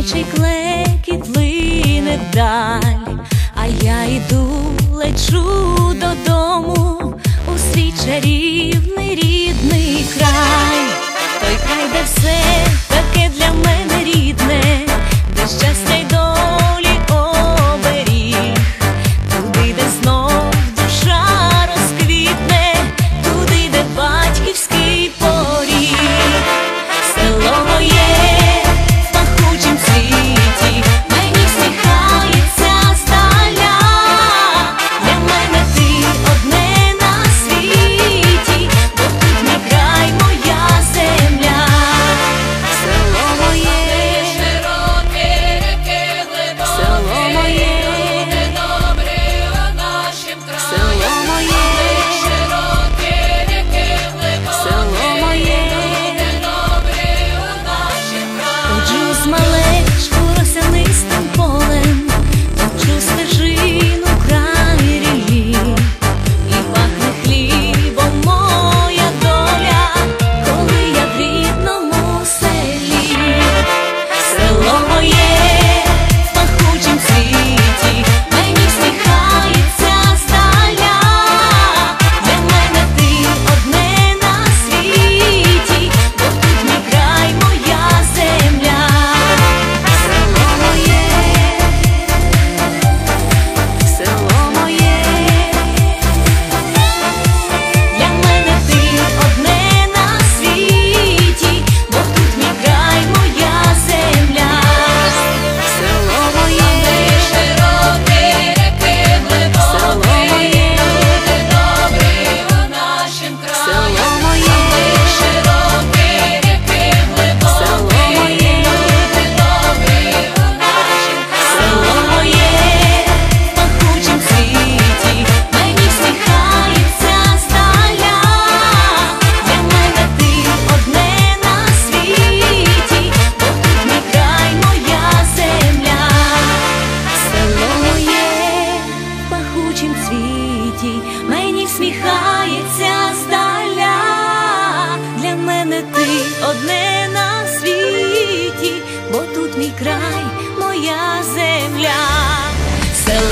дитячий клекіт плине вдаль, а я йду, лечу додому у свій чарівний рідний край, той край, де все таке для мене.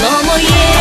默默也。